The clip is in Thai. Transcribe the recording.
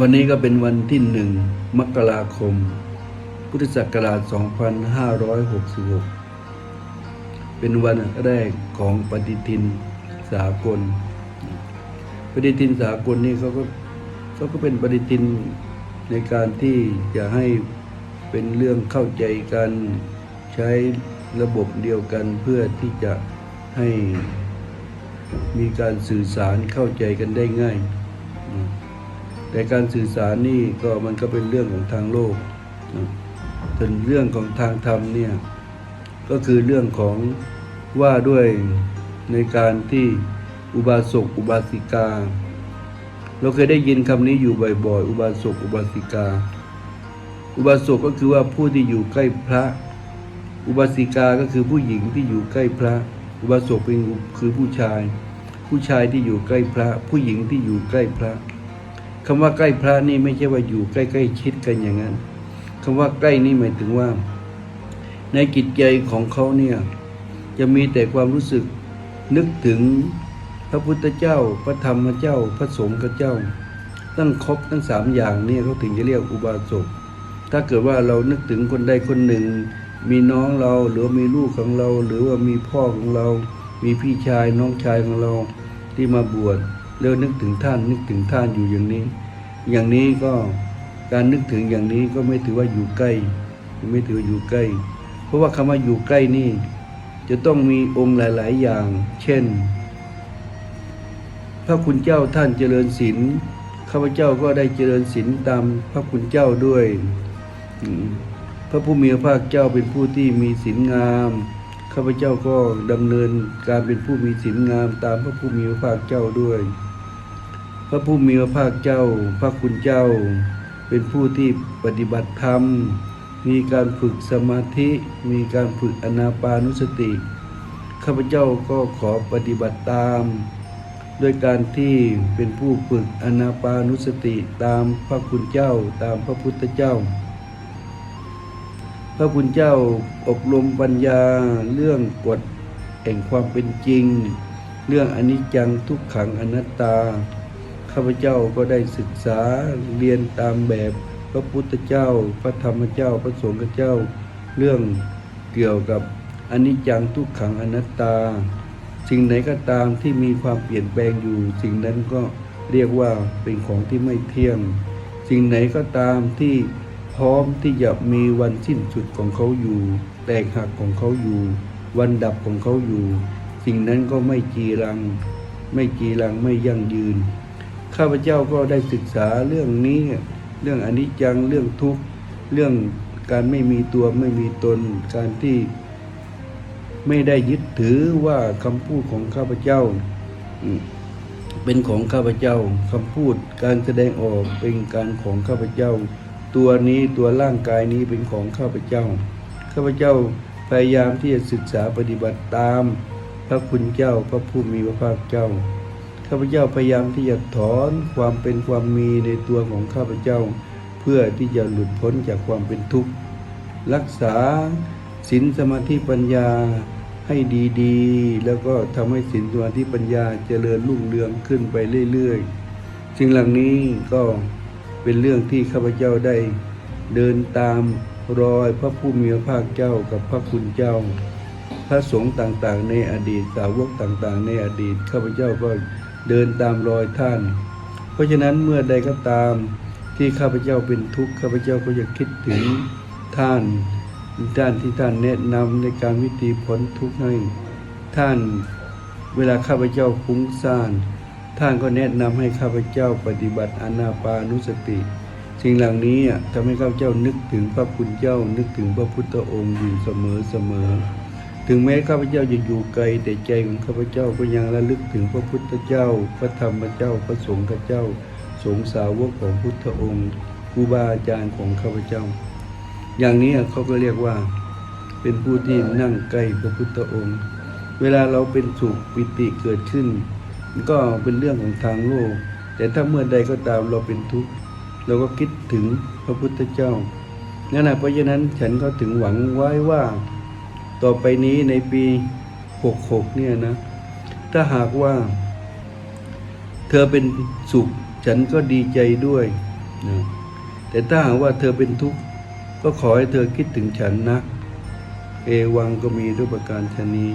วันนี้ก็เป็นวันที่หนึ่งมกราคม พุทธศักราช 2566 เป็นวันแรกของปฏิทินสากล ปฏิทินสากลนี่เขาก็เขาก็เป็นปฏิทินในการที่จะให้เป็นเรื่องเข้าใจกันใช้ระบบเดียวกันเพื่อที่จะให้มีการสื่อสารเข้าใจกันได้ง่าย แต่การสื่อสารนี่ก็มันก็เป็นเรื่องของทางโลกนะส่วนเรื่องของทางธรรมเนี่ยก็คือเรื่องของว่าด้วยในการที่อุบาสกอุบาสิกา เราเคยได้ยินคำนี้อยู่บ่อยๆ อุบาสกอุบาสิกา อุบาสกก็คือว่าผู้ที่อยู่ใกล้พระ อุบาสิกาก็คือผู้หญิงที่อยู่ใกล้พระ อุบาสกเป็นคือผู้ชาย ผู้ชายที่อยู่ใกล้พระ ผู้หญิงที่อยู่ใกล้พระ คำว่าใกล้พระนี่ไม่ใช่ว่าอยู่ใกล้ๆชิดกันอย่างนั้นคำว่าใกล้นี่หมายถึงว่า ในจิตใจของเขาเนี่ยจะมีแต่ความรู้สึกนึกถึงพระพุทธเจ้า พระธรรมเจ้า พระสงฆ์เจ้า ตั้งครบทั้งสามอย่างนี่เขาถึงจะเรียกอุบาสก ถ้าเกิดว่าเรานึกถึงคนใดคนหนึ่ง มีน้องเราหรือมีลูกของเรา หรือว่ามีพ่อของเรา มีพี่ชายน้องชายของเราที่มาบวช แล้วนึกถึงท่านนึกถึงท่านอยู่อย่างนี้ อย่างนี้ก็การนึกถึงอย่างนี้ก็ไม่ถือว่าอยู่ใกล้ ไม่ถือว่าอยู่ใกล้ เพราะว่าคำว่าอยู่ใกล้นี่ จะต้องมีองค์หลาย ๆ อย่าง เช่น พระคุณเจ้าท่านเจริญศีลข้าพเจ้าก็ได้เจริญศีลตามพระคุณเจ้าด้วยพระผู้มีพระภาคเจ้าเป็นผู้ที่มีศีลงามข้าพเจ้าก็ดำเนินการเป็นผู้มีศีลงามตามพระผู้มีพระภาคเจ้าด้วย พระผู้มีพระภาคเจ้า พระคุณเจ้า เป็นผู้ที่ปฏิบัติธรรม มีการฝึกสมาธิ มีการฝึกอนาปานุสติ ข้าพเจ้าก็ขอปฏิบัติตาม ด้วยการที่เป็นผู้ฝึกอนาปานุสติตามพระคุณเจ้าตามพระพุทธเจ้า พระคุณเจ้าอบรมปัญญาเรื่องกฎแห่งความเป็นจริง เรื่องอนิจจังทุกขังอนัตตา ข้าพเจ้าก็ได้ศึกษาเรียนตามแบบพระพุทธเจ้า พระธรรมเจ้า พระสงฆ์เจ้า เรื่องเกี่ยวกับอนิจจังทุกขังอนัตตา สิ่งไหนก็ตามที่มีความเปลี่ยนแปลงอยู่ สิ่งนั้นก็เรียกว่าเป็นของที่ไม่เที่ยง สิ่งไหนก็ตามที่พร้อมที่จะมีวันสิ้นสุดของเขาอยู่ แตกหักของเขาอยู่ วันดับของเขาอยู่ สิ่งนั้นก็ไม่จีรัง ไม่จีรังไม่ยั่งยืน ข้าพเจ้าก็ได้ศึกษาเรื่องนี้ เรื่องอนิจจังเรื่องทุกข์เรื่องการไม่มีตัวไม่มีตน การที่ไม่ได้ยึดถือว่าคำพูดของข้าพเจ้า เป็นของข้าพเจ้าคำพูดการแสดงออกเป็นการของข้าพเจ้า ตัวนี้ตัวร่างกายนี้เป็นของข้าพเจ้า ข้าพเจ้าพยายามที่จะศึกษาปฏิบัติตาม พระคุณเจ้าพระผู้มีพระภาคเจ้า ข้าพเจ้าพยายามที่จะถอนความเป็นความมีในตัวของข้าพเจ้า เพื่อที่จะหลุดพ้นจากความเป็นทุกข์ รักษาศีลสมาธิปัญญาให้ดีๆ แล้วก็ทำให้ศีลสมาธิปัญญาเจริญรุ่งเรืองขึ้นไปเรื่อยๆสิ่งเหล่านี้ก็เป็นเรื่องที่ข้าพเจ้าได้ เดินตามรอยพระผู้มีพระภาคเจ้ากับพระคุณเจ้า พระสงฆ์ต่างๆ ในอดีตสาวกต่างๆ ในอดีตข้าพเจ้าก็ เดินตามรอยท่าน เพราะฉะนั้นเมื่อใดก็ตามที่ข้าพเจ้าเป็นทุกข์ข้าพเจ้าก็จะคิดถึงท่านท่านที่ท่านแนะนำในการวิธีพ้นทุกข์ให้ท่านเวลาข้าพเจ้าฟุ้งซ่านท่านก็แนะนำให้ข้าพเจ้าปฏิบัติอนาปานุสติ สิ่งเหล่านี้อะทำให้ข้าพเจ้านึกถึงพระคุณเจ้านึกถึงพระพุทธองค์อยู่เสมอเสมอ ถึงแม้ข้าพเจ้าจะอยู่ไกล แต่ใจของข้าพเจ้าก็ยังระลึกถึงพระพุทธเจ้า พระธรรมเจ้าพระสงฆ์เจ้า สงสาวกของพุทธองค์ครูบาอาจารย์ของข้าพเจ้า อย่างนี้เขาก็เรียกว่า เป็นผู้ที่นั่งใกล้พระพุทธองค์ เวลาเราเป็นสุขปิติเกิดขึ้น ก็เป็นเรื่องของทางโลก แต่ถ้าเมื่อใดก็ตามเราเป็นทุกข์เราก็คิดถึงพระพุทธเจ้านั่นแหละเพราะฉะนั้นฉันก็ถึงหวังไว้ว่า ต่อไปนี้ในปี 66 เนี่ยนะ ถ้าหากว่า เธอเป็นสุข ฉันก็ดีใจด้วยนะแต่ถ้าหากว่าเธอเป็นทุกข์ ก็ขอให้เธอคิดถึงฉันนะ เอวังก็มีด้วยประการชนี